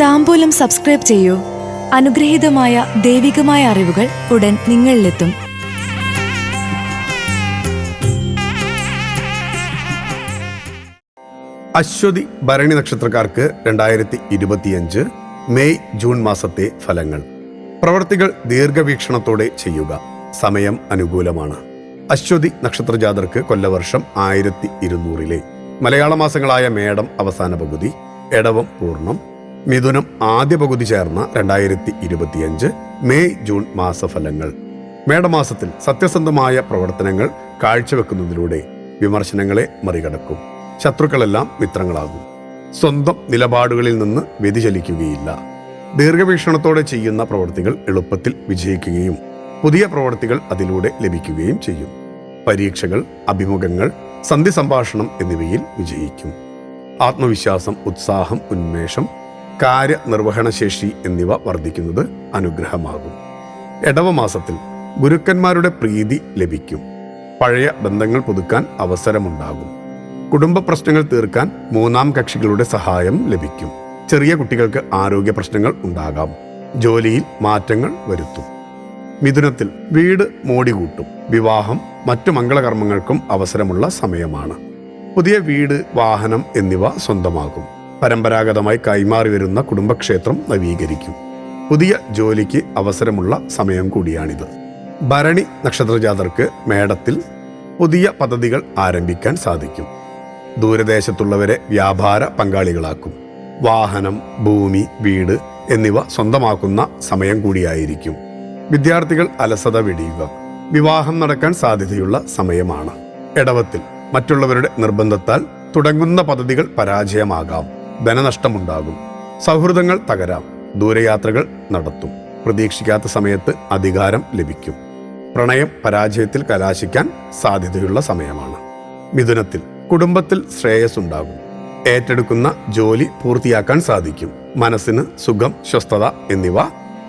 താമ്പൂലം subscribe ചെയ്യൂ. അനുഗ്രഹീതമായ ദൈവികമായ അറിവുകൾ ഉടൻ നിങ്ങളിലെത്തും. അശ്വതി ഭരണി നക്ഷത്രക്കാർക്ക് രണ്ടായിരത്തി ഇരുപത്തിയഞ്ച് മെയ് ജൂൺ മാസത്തെ ഫലങ്ങൾ. പ്രവർത്തികൾ ദീർഘവീക്ഷണത്തോടെ ചെയ്യുക. സമയം അനുകൂലമാണ്. അശ്വതി നക്ഷത്രജാതർക്ക് കൊല്ലവർഷം ആയിരത്തി ഇരുന്നൂറിലെ മലയാള മാസങ്ങളായ മേടം അവസാന പകുതി എടവം പൂർണം മിഥുനം ആദ്യ പകുതി ചേർന്ന രണ്ടായിരത്തി ഇരുപത്തിയഞ്ച് മെയ് ജൂൺ മാസഫലങ്ങൾ. മേടമാസത്തിൽ സത്യസന്ധമായ പ്രവർത്തനങ്ങൾ കാഴ്ചവെക്കുന്നതിലൂടെ വിമർശനങ്ങളെ മറികടക്കും. ശത്രുക്കളെല്ലാം മിത്രങ്ങളാകും. സ്വന്തം നിലപാടുകളിൽ നിന്ന് വ്യതിചലിക്കുകയില്ല. ദീർഘവീക്ഷണത്തോടെ ചെയ്യുന്ന പ്രവൃത്തികൾ എളുപ്പത്തിൽ വിജയിക്കുകയും പുതിയ പ്രവൃത്തികൾ അതിലൂടെ ലഭിക്കുകയും ചെയ്യും. പരീക്ഷകൾ അഭിമുഖങ്ങൾ സന്ധി സംഭാഷണം എന്നിവയിൽ വിജയിക്കും. ആത്മവിശ്വാസം ഉത്സാഹം ഉന്മേഷം കാര്യനിർവഹണശേഷി എന്നിവ വർദ്ധിക്കുന്നത് അനുഗ്രഹമാകും. ഇടവമാസത്തിൽ ഗുരുക്കന്മാരുടെ പ്രീതി ലഭിക്കും. പഴയ ബന്ധങ്ങൾ പുതുക്കാൻ അവസരമുണ്ടാകും. കുടുംബ പ്രശ്നങ്ങൾ തീർക്കാൻ മൂന്നാം കക്ഷികളുടെ സഹായം ലഭിക്കും. ചെറിയ കുട്ടികൾക്ക് ആരോഗ്യ പ്രശ്നങ്ങൾ ഉണ്ടാകാം. ജോലിയിൽ മാറ്റങ്ങൾ വരുത്തും. മിഥുനത്തിൽ വീട് മോടികൂട്ടും. വിവാഹം മറ്റു മംഗളകർമ്മങ്ങൾക്കും അവസരമുള്ള സമയമാണ്. പുതിയ വീട് വാഹനം എന്നിവ സ്വന്തമാകും. പരമ്പരാഗതമായി കൈമാറി വരുന്ന കുടുംബക്ഷേത്രം നവീകരിക്കും. പുതിയ ജോലിക്ക് അവസരമുള്ള സമയം കൂടിയാണിത്. ഭരണി നക്ഷത്രജാതർക്ക് മേടത്തിൽ പുതിയ പദ്ധതികൾ ആരംഭിക്കാൻ സാധിക്കും. ദൂരദേശത്തുള്ളവരെ വ്യാപാര പങ്കാളികളാക്കും. വാഹനം ഭൂമി വീട് എന്നിവ സ്വന്തമാക്കുന്ന സമയം കൂടിയായിരിക്കും. വിദ്യാർത്ഥികൾ അലസത വെടിയുക. വിവാഹം നടക്കാൻ സാധ്യതയുള്ള സമയമാണ്. ഇടവത്തിൽ മറ്റുള്ളവരുടെ നിർബന്ധത്താൽ തുടങ്ങുന്ന പദ്ധതികൾ പരാജയമാകാം. ധനനഷ്ടമുണ്ടാകും. സൗഹൃദങ്ങൾ തകരാം. ദൂരയാത്രകൾ നടത്തും. പ്രതീക്ഷിക്കാത്ത സമയത്ത് അധികാരം ലഭിക്കും. പ്രണയം പരാജയത്തിൽ കലാശിക്കാൻ സാധ്യതയുള്ള സമയമാണ്. മിഥുനത്തിൽ കുടുംബത്തിൽ ശ്രേയസ് ഉണ്ടാകും ഏറ്റെടുക്കുന്ന ജോലി പൂർത്തിയാക്കാൻ സാധിക്കും. മനസ്സിന് സുഖം സ്വസ്ഥത എന്നിവ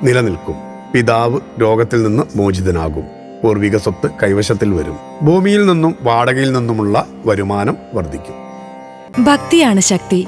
നിലനിൽക്കും. പിതാവ് രോഗത്തിൽ നിന്ന് മോചിതനാകും. പൂർവിക സ്വത്ത് കൈവശത്തിൽ വരും. ഭൂമിയിൽ നിന്നും വാടകയിൽ നിന്നുമുള്ള വരുമാനം വർദ്ധിക്കും. ഭക്തിയാണ് ശക്തി.